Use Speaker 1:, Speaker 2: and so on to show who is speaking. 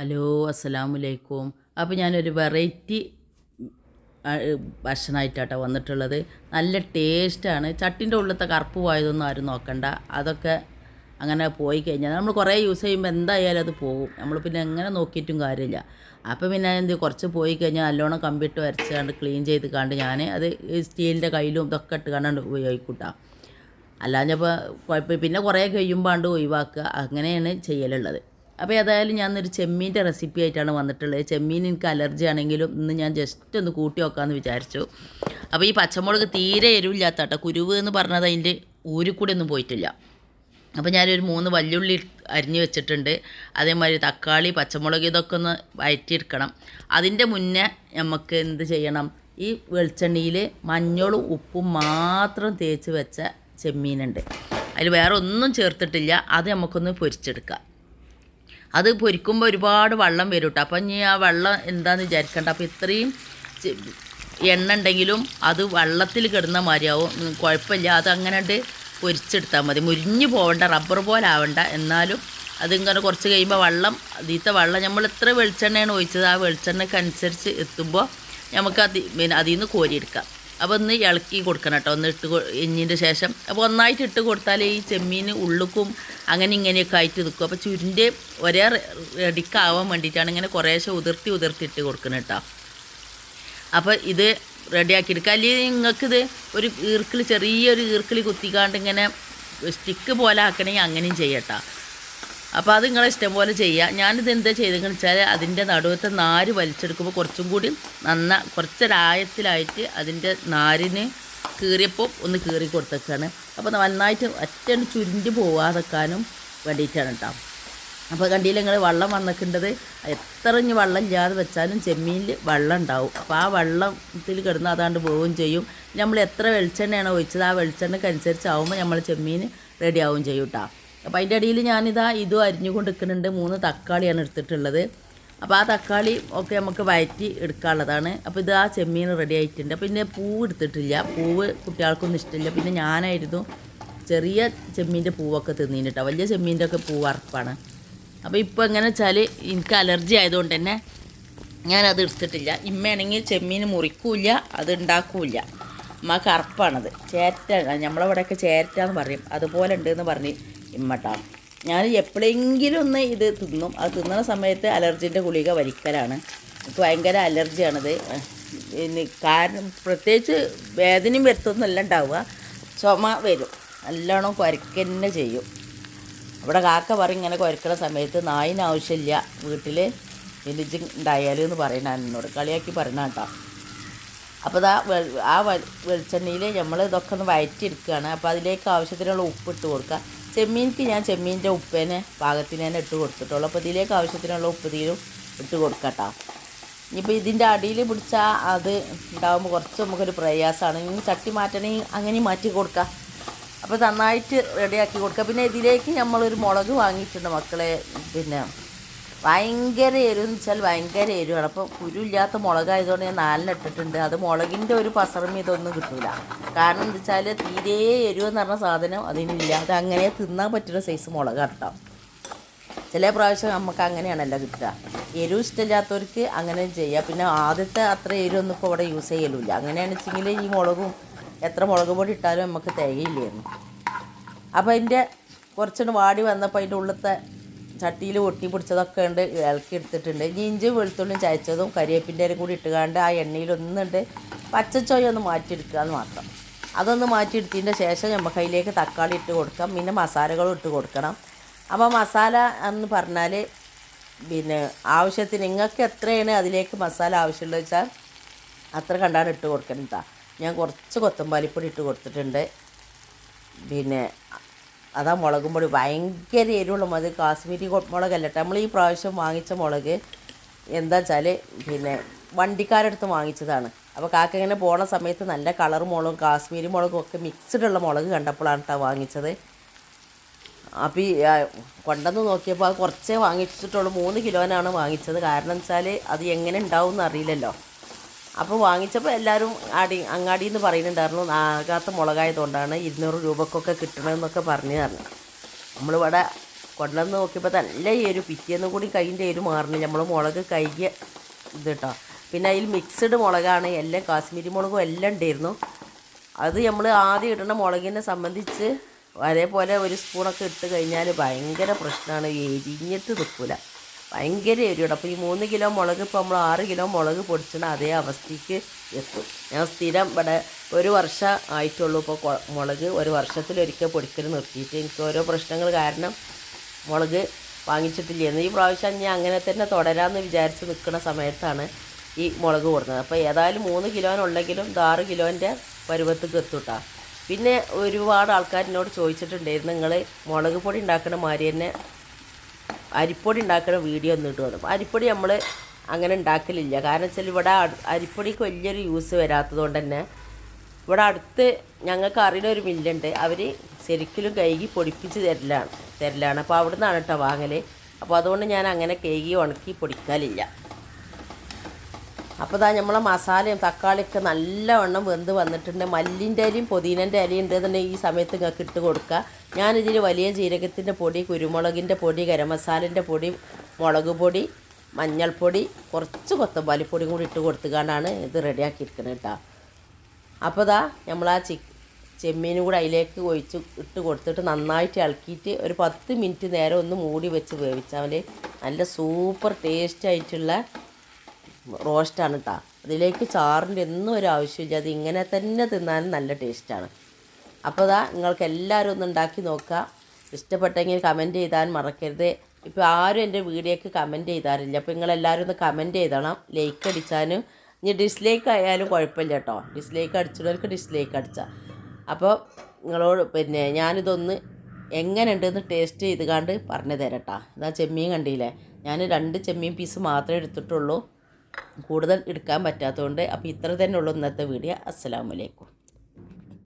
Speaker 1: Hello അസ്സലാമലൈക്കും അപ്പോൾ ഞാനൊരു വെറൈറ്റി ഭക്ഷണമായിട്ടാട്ടോ വന്നിട്ടുള്ളത്. നല്ല ടേസ്റ്റാണ്. ചട്ടിന്റെ ഉള്ളിലത്തെ കറുപ്പ് പോയതൊന്നും ആരും നോക്കണ്ട. അതൊക്കെ അങ്ങനെ പോയി കഴിഞ്ഞാൽ നമ്മൾ കുറേ യൂസ് ചെയ്യുമ്പോൾ എന്തായാലും അത് പോകും. നമ്മൾ പിന്നെ എങ്ങനെ നോക്കിയിട്ടും കാര്യമില്ല. അപ്പോൾ പിന്നെ എന്ത് കുറച്ച് പോയി കഴിഞ്ഞാൽ നല്ലോണം കമ്പിട്ട് വരച്ചാണ്ട് ക്ലീൻ ചെയ്ത് കണ്ട് ഞാൻ അത് സ്റ്റീലിന്റെ കയ്യിലും ഇതൊക്കെ ഇട്ട് കണ്ടാണ്ട് ഉപയോഗിക്കൂട്ടാ. അല്ലാഞ്ഞപ്പോൾ കുഴപ്പം പിന്നെ കുറേ കഴിയുമ്പാണ്ട് ഒഴിവാക്കുക. അങ്ങനെയാണ് ചെയ്യലുള്ളത്. അപ്പോൾ ഏതായാലും ഞാൻ ഒരു ചെമ്മീന്റെ റെസിപ്പി ആയിട്ടാണ് വന്നിട്ടുള്ളത്. ചെമ്മീൻ എനിക്ക് അലർജി ആണെങ്കിലും ഇന്ന് ഞാൻ ജസ്റ്റ് ഒന്ന് കൂട്ടി വെക്കാമെന്ന് വിചാരിച്ചു. അപ്പോൾ ഈ പച്ചമുളക് തീരെ എരിവില്ലാത്ത കേട്ടോ കുരുവ് എന്ന് പറഞ്ഞത് അതിന്റെ ഊരിക്കൂടെ ഒന്നും പോയിട്ടില്ല. അപ്പോൾ ഞാനൊരു മൂന്ന് വല്യുള്ളി അരിഞ്ഞു വെച്ചിട്ടുണ്ട്. അതേമാതിരി തക്കാളി പച്ചമുളക് ഇതൊക്കെ ഒന്ന് വയറ്റിയെടുക്കണം. അതിന്റെ മുന്നേ നമുക്ക് എന്ത് ചെയ്യണം? ഈ വെളിച്ചെണ്ണയിൽ മഞ്ഞളും ഉപ്പും മാത്രം തേച്ച് വെച്ച ചെമ്മീനുണ്ട്. അതിൽ വേറെ ഒന്നും ചേർത്തിട്ടില്ല. അത് നമുക്കൊന്ന് പൊരിച്ചെടുക്കാം. അത് പൊരിക്കുമ്പോൾ ഒരുപാട് വെള്ളം വരും കേട്ടോ അപ്പം ഇനി ആ വെള്ളം എന്താണെന്ന് വിചാരിക്കണ്ട. അപ്പോൾ ഇത്രയും എണ്ണ ഉണ്ടെങ്കിലും അത് വെള്ളത്തിൽ കിടന്ന മാതിരിയാവും. കുഴപ്പമില്ല. അത് അങ്ങനെ പൊരിച്ചെടുത്താൽ മതി. മുരിഞ്ഞു പോവണ്ട റബ്ബർ പോലെ ആവണ്ട. എന്നാലും അതിങ്ങനെ കുറച്ച് കഴിയുമ്പോൾ വെള്ളം അതിലത്തെ വെള്ളം നമ്മൾ എത്ര വെളിച്ചെണ്ണയാണ് ഒഴിച്ചത്. ആ വെളിച്ചെണ്ണയ്ക്കനുസരിച്ച് എത്തുമ്പോൾ നമുക്ക് അതി അതിൽ നിന്ന് കോരിയെടുക്കാം. അപ്പോൾ ഒന്ന് ഇളക്കി കൊടുക്കണം കേട്ടോ. ഒന്ന് ഇട്ട് എഞ്ഞിന്റെ ശേഷം. അപ്പോൾ ഒന്നായിട്ട് ഇട്ട് കൊടുത്താൽ ഈ ചെമ്മീൻ ഉള്ളുക്കും അങ്ങനെ ഇങ്ങനെയൊക്കെ ആയിട്ട് നിൽക്കും അപ്പോൾ ചുരിന്റെ ഒരേ റെഡിക്കാവാൻ വേണ്ടിയിട്ടാണ് ഇങ്ങനെ കുറേശ്ശെ ഉതിർത്തി ഉതിർത്തി ഇട്ട് കൊടുക്കണം കേട്ടോ അപ്പോൾ ഇത് റെഡിയാക്കി എടുക്കുക അല്ലെങ്കിൽ നിങ്ങൾക്കിത് ഒരു ഈർക്കിൽ ചെറിയൊരു ഈർക്കിൽ കുത്തിക്കാണ്ട് ഇങ്ങനെ സ്റ്റിക്ക് പോലെ ആക്കണമെങ്കിൽ അങ്ങനെയും ചെയ്യട്ടോ അപ്പോൾ അത് നിങ്ങളെ ഇഷ്ടം പോലെ ചെയ്യുക ഞാനിത് എന്താ ചെയ്തതെന്ന് വെച്ചാൽ അതിന്റെ നടുവത്തെ നാര് വലിച്ചെടുക്കുമ്പോൾ കുറച്ചും കൂടി നന്ന കുറച്ചൊരായത്തിലായിട്ട് അതിന്റെ നാരിന് കീറിയപ്പോൾ ഒന്ന് കീറി കൊടുത്തേക്കാണ്. അപ്പോൾ നന്നായിട്ട് ഒറ്റ ചുരുണ്ടി പോവാതെക്കാനും വേണ്ടിയിട്ടാണ് കേട്ടോ അപ്പോൾ കണ്ടിയിൽ നിങ്ങൾ വെള്ളം വന്നിട്ടുണ്ടത് എത്ര ഇനി വെള്ളം ഇല്ലാതെ വെച്ചാലും ചെമ്മീനിൽ വെള്ളം ഉണ്ടാവും. അപ്പോൾ ആ വെള്ളത്തിൽ കിടന്ന് അതാണ്ട് പോവുകയും ചെയ്യും. നമ്മൾ എത്ര വെളിച്ചെണ്ണയാണ് ഒഴിച്ചത് ആ വെളിച്ചെണ്ണയ്ക്ക് അനുസരിച്ചാവുമ്പോൾ നമ്മൾ ചെമ്മീൻ റെഡിയാവുകയും ചെയ്യും കേട്ടോ അപ്പോൾ അതിന്റെ ഇടയിൽ ഞാനിതാ ഇതും അരിഞ്ഞുകൊണ്ട് നിൽക്കുന്നുണ്ട് മൂന്ന് തക്കാളിയാണ് എടുത്തിട്ടുള്ളത്. അപ്പോൾ ആ തക്കാളി ഒക്കെ നമുക്ക് വയറ്റി എടുക്കാനുള്ളതാണ്. അപ്പോൾ ഇത് ആ ചെമ്മീൻ റെഡി ആയിട്ടുണ്ട്. പിന്നെ പൂവ് എടുത്തിട്ടില്ല. പൂവ് കുട്ടികൾക്കൊന്നും ഇഷ്ടമില്ല. പിന്നെ ഞാനായിരുന്നു ചെറിയ ചെമ്മീന്റെ പൂവൊക്കെ തിന്നീന് കേട്ടോ വലിയ ചെമ്മീന്റെ ഒക്കെ പൂവ് അറപ്പാണ് അപ്പോൾ ഇപ്പോൾ എങ്ങനെ വെച്ചാൽ എനിക്ക് അലർജി ആയതുകൊണ്ട് തന്നെ ഞാനത് എടുത്തിട്ടില്ല. ഇമ്മയാണെങ്കിൽ ചെമ്മീൻ മുറിക്കൂല അത് ഉണ്ടാക്കൂല അമ്മ കറുപ്പാണത് ചേറ്റ നമ്മളവിടെയൊക്കെ ചേറ്റാന്ന് പറയും. അതുപോലെ ഉണ്ടെന്ന് പറഞ്ഞ് ഇമ്മട്ടാ. ഞാൻ എപ്പോഴെങ്കിലും ഒന്ന് ഇത് തിന്നും. അത് തിന്നുന്ന സമയത്ത് അലർജിന്റെ ഗുളിക വലിക്കലാണ്. എനിക്ക് ഭയങ്കര അലർജിയാണത്. കാരണം പ്രത്യേകിച്ച് വേദനയും വരുത്തൊന്നുമല്ല ഉണ്ടാവുക. ചുമ വരും. നല്ലോണം കുരക്കന്നെ ചെയ്യും. അവിടെ കാക്ക പറയും ഇങ്ങനെ കുരക്കുന്ന സമയത്ത് നായിന് ആവശ്യമില്ല. വീട്ടിൽ എനിക്ക് ഉണ്ടായാലും എന്ന് പറയണ എന്നോട്. കളിയാക്കി പറയണ കേട്ടോ. അപ്പോൾ ആ ആ വെളിച്ചെണ്ണയിൽ നമ്മൾ ഇതൊക്കെ ഒന്ന് വയറ്റിയെടുക്കുകയാണ് അപ്പോൾ അതിലേക്ക് ആവശ്യത്തിനുള്ള ഉപ്പ് ഇട്ട് കൊടുക്കുക ചെമ്മീൻക്ക് ഞാൻ ചെമ്മീന്റെ ഉപ്പേനെ പാകത്തിന് തന്നെ ഇട്ട് കൊടുത്തിട്ടുള്ളൂ. അപ്പോൾ ഇതിലേക്ക് ആവശ്യത്തിനുള്ള ഉപ്പ് തീരും ഇട്ട് കൊടുക്കട്ടോ. ഇനിയിപ്പോൾ ഇതിന്റെ അടിയിൽ പിടിച്ചാൽ അത് ഉണ്ടാകുമ്പോൾ കുറച്ച് നമുക്കൊരു പ്രയാസമാണ് ഇനി ചട്ടി മാറ്റണമെങ്കിൽ അങ്ങനെ മാറ്റി കൊടുക്കുക അപ്പോൾ നന്നായിട്ട് റെഡിയാക്കി കൊടുക്കുക പിന്നെ ഇതിലേക്ക് നമ്മളൊരു മുളക് വാങ്ങിയിട്ടുണ്ട് മക്കളെ. പിന്നെ ഭയങ്കര എരിവെന്ന് വെച്ചാൽ ഭയങ്കര എരിവാണ്. അപ്പോൾ കുരുല്ലാത്ത മുളകായതുകൊണ്ട് ഞാൻ നാലിനിട്ടിട്ടുണ്ട് അത് മുളകിന്റെ ഒരു പസറമ ഇതൊന്നും കിട്ടില്ല കാരണം എന്താ വെച്ചാൽ തീരെ എരിവെന്ന് പറഞ്ഞ സാധനം അതിനില്ല. അത് അങ്ങനെ തിന്നാൻ പറ്റുന്ന സൈസ് മുളകാണ് കേട്ടോ ചില പ്രാവശ്യം നമുക്ക് അങ്ങനെയാണല്ലോ കിട്ടുക. എരിവ് ഇഷ്ടമില്ലാത്തവർക്ക് അങ്ങനെ ചെയ്യാം. പിന്നെ ആദ്യത്തെ അത്ര എരിവൊന്നും ഇപ്പോൾ ഇവിടെ യൂസ് ചെയ്യലില്ല. അങ്ങനെയാണെന്ന് വെച്ചെങ്കിൽ ഈ മുളകും എത്ര മുളക് പൊടി ഇട്ടാലും നമുക്ക് തികയില്ലായിരുന്നു അപ്പോൾ അതിന്റെ കുറച്ചുകൂടെ വാടി വന്നപ്പോൾ അതിന്റെ ഉള്ളത്തെ ചട്ടിയിൽ ഒട്ടി പിടിച്ചതൊക്കെ ഉണ്ട് ഇളക്കി എടുത്തിട്ടുണ്ട്. ഇനി ഇഞ്ചി വെളുത്തുള്ളിയും ചതച്ചതും കരിവേപ്പിന്റെ കൂടി ഇട്ടുകാണ്ട് ആ എണ്ണയിൽ ഒന്നുണ്ട് പച്ചച്ചോയ ഒന്ന് മാറ്റിയെടുക്കുക എന്ന് മാത്രം. അതൊന്ന് മാറ്റിയെടുത്തതിന്റെ ശേഷം നമുക്ക് അതിലേക്ക് തക്കാളി ഇട്ട് കൊടുക്കാം. പിന്നെ മസാലകളും ഇട്ട് കൊടുക്കണം. അപ്പോൾ മസാല എന്ന് പറഞ്ഞാൽ പിന്നെ ആവശ്യത്തിന് നിങ്ങൾക്ക് എത്രയാണ് അതിലേക്ക് മസാല ആവശ്യമുള്ളത് വെച്ചാൽ അത്ര കണ്ടാണ് ഇട്ട് കൊടുക്കണം ഞാൻ കുറച്ച് കൊത്തമ്പാലിപ്പൊടി ഇട്ട് കൊടുത്തിട്ടുണ്ട്. പിന്നെ അതാ മുളകും പൊടി. ഭയങ്കര എരിവുള്ള മുളക് കാശ്മീരി മുളകല്ല കേട്ടോ നമ്മൾ ഈ പ്രാവശ്യം വാങ്ങിച്ച മുളക് എന്താ വെച്ചാൽ പിന്നെ വണ്ടിക്കാരടുത്ത് വാങ്ങിച്ചതാണ്. അപ്പോൾ കാക്ക ഇങ്ങനെ പോണ സമയത്ത് നല്ല കളർ മുളകും കാശ്മീരി മുളകും ഒക്കെ മിക്സ്ഡ് ഉള്ള മുളക് കണ്ടപ്പോഴാണ് കേട്ടോ വാങ്ങിച്ചത്. അപ്പോൾ ഈ കൊണ്ടുവന്ന് നോക്കിയപ്പോൾ അത് കുറച്ചേ വാങ്ങിച്ചിട്ടുള്ളൂ. മൂന്ന് കിലോനാണ് വാങ്ങിച്ചത്. കാരണം വെച്ചാൽ അത് എങ്ങനെ ഉണ്ടാവും എന്ന് അറിയില്ലല്ലോ. അപ്പോൾ വാങ്ങിച്ചപ്പോൾ എല്ലാവരും അടി അങ്ങാടി എന്ന് പറയുന്നുണ്ടായിരുന്നു ആകാത്ത മുളകായതുകൊണ്ടാണ് ഇരുന്നൂറ് രൂപക്കൊക്കെ കിട്ടണമെന്നൊക്കെ പറഞ്ഞു തരണം നമ്മളിവിടെ
Speaker 2: കൊണ്ടുവന്ന് നോക്കിയപ്പോൾ നല്ല എരു പിറ്റേന്ന് കൂടി കൈന്റെ എരു മാറണം നമ്മൾ മുളക് കൈക്ക് ഇത് കേട്ടോ പിന്നെ അതിൽ മിക്സഡ് മുളകാണ് എല്ലാം കാശ്മീരി മുളകും എല്ലാം ഉണ്ടായിരുന്നു. അത് നമ്മൾ ആദ്യം ഇടുന്ന മുളകിനെ സംബന്ധിച്ച് അതേപോലെ ഒരു സ്പൂണൊക്കെ ഇട്ട് കഴിഞ്ഞാൽ ഭയങ്കര പ്രശ്നമാണ് എരിഞ്ഞിട്ട് നിൽക്കില്ല ഭയങ്കര എരിയുടെ അപ്പോൾ ഈ മൂന്ന് കിലോ മുളക് ഇപ്പോൾ നമ്മൾ ആറ് കിലോ മുളക് പൊടിച്ചണ അതേ അവസ്ഥയ്ക്ക് എത്തും. ഞാൻ സ്ഥിരം ഇവിടെ ഒരു വർഷം ആയിട്ടുള്ളൂ ഇപ്പോൾ മുളക് ഒരു വർഷത്തിലൊരിക്കൽ പൊടിക്കൽ നിർത്തിയിട്ട് എനിക്ക് ഓരോ പ്രശ്നങ്ങൾ കാരണം മുളക് വാങ്ങിച്ചിട്ടില്ലായിരുന്നു ഈ പ്രാവശ്യം ഞാൻ അങ്ങനെ തന്നെ തുടരാമെന്ന് വിചാരിച്ച് നിൽക്കുന്ന സമയത്താണ് ഈ മുളക് കൊടുക്കുന്നത് അപ്പോൾ ഏതായാലും മൂന്ന് കിലോനുള്ളെങ്കിലും ഇത് ആറ് കിലോന്റെ പരുവത്തേക്ക് എത്തുട്ടാ പിന്നെ ഒരുപാട് ആൾക്കാർ ചോദിച്ചിട്ടുണ്ടായിരുന്നു നിങ്ങൾ മുളക് പൊടി ഉണ്ടാക്കുന്ന മാതിരി തന്നെ അരിപ്പൊടി ഉണ്ടാക്കുന്ന വീഡിയോ ഒന്ന് ഇട്ട് വന്നു അരിപ്പൊടി നമ്മൾ അങ്ങനെ ഉണ്ടാക്കലില്ല. കാരണം വെച്ചാൽ ഇവിടെ അരിപ്പൊടിക്ക് വലിയൊരു യൂസ് വരാത്തത് കൊണ്ട് തന്നെ ഇവിടെ അടുത്ത് ഞങ്ങൾക്ക് അറിയുന്ന ഒരു മില്ലുണ്ട് അവർ ശരിക്കലും കൈകി പൊടിപ്പിച്ച് തരലാണ് തരലാണ്. അപ്പോൾ അവിടെ നിന്നാണ് കേട്ടോ വാങ്ങൽ അപ്പോൾ അതുകൊണ്ട് ഞാൻ അങ്ങനെ കൈകി ഉണക്കി പൊടിക്കലില്ല. അപ്പോൾ ഇതാ നമ്മളെ മസാലയും തക്കാളിയൊക്കെ നല്ലവണ്ണം വെന്ത് വന്നിട്ടുണ്ട്. മല്ലിന്റെ ഇലയും പുതിനന്റെ ഇലയും തന്നെ ഈ സമയത്ത് നിങ്ങൾക്ക് ഇട്ട് കൊടുക്കുക ഞാനിതിൽ വലിയ ജീരകത്തിന്റെ പൊടി കുരുമുളകിന്റെ പൊടി ഗരം മസാലന്റെ പൊടി മുളക് പൊടി മഞ്ഞൾപ്പൊടി കുറച്ച് കൊത്തമ്പാലിപ്പൊടിയും കൂടി ഇട്ട് കൊടുത്തുകൊണ്ടാണ് ഇത് റെഡിയാക്കിയിരിക്കുന്നത് കേട്ടോ അപ്പോൾ ഇതാ നമ്മൾ ആ ചി ചെമ്മീനും കൂടെ അതിലേക്ക് ഒഴിച്ച് ഇട്ട് കൊടുത്തിട്ട് നന്നായിട്ട് ഇളക്കിയിട്ട് ഒരു പത്ത് മിനിറ്റ് നേരം ഒന്ന് മൂടി വെച്ച് വേവിച്ചാൽ നല്ല സൂപ്പർ ടേസ്റ്റ് ആയിട്ടുള്ള റോസ്റ്റാണ് കേട്ടോ അതിലേക്ക് ചാറിന്റെ ഒന്നും ഒരു ആവശ്യമില്ല അത് ഇങ്ങനെ തന്നെ തിന്നാനും നല്ല ടേസ്റ്റാണ്. അപ്പോൾ ഇതാ നിങ്ങൾക്ക് എല്ലാവരും ഒന്ന് ഉണ്ടാക്കി നോക്കുക. ഇഷ്ടപ്പെട്ടെങ്കിൽ കമന്റ് ചെയ്താൽ മറക്കരുത്. ഇപ്പോൾ ആരും എന്റെ വീഡിയോക്ക് കമന്റ് ചെയ്താറില്ല. അപ്പോൾ നിങ്ങളെല്ലാവരും ഒന്ന് കമന്റ് ചെയ്തണം. ലൈക്ക് അടിച്ചാലും ഇനി ഡിസ്ലൈക്ക് ആയാലും കുഴപ്പമില്ല കേട്ടോ ഡിസ്ലൈക്ക് അടിച്ചിടവർക്ക് ഡിസ്ലൈക്ക് അടിച്ചാൽ അപ്പോൾ നിങ്ങളോട് പിന്നെ ഞാനിതൊന്ന് എങ്ങനെ ഉണ്ടെന്ന് ടേസ്റ്റ് ചെയ്ത് കണ്ട് പറഞ്ഞു തരട്ടാ ഇതാ ചെമ്മീൻ കണ്ടില്ലേ? ഞാൻ രണ്ട് ചെമ്മീൻ പീസ് മാത്രമേ എടുത്തിട്ടുള്ളൂ. കൂടുതൽ എടുക്കാൻ പറ്റാത്തതുകൊണ്ട് അപ്പോൾ ഇത്ര തന്നെ ഉള്ളൂ ഇന്നത്തെ വീഡിയോ. അസ്സലാമലൈക്കും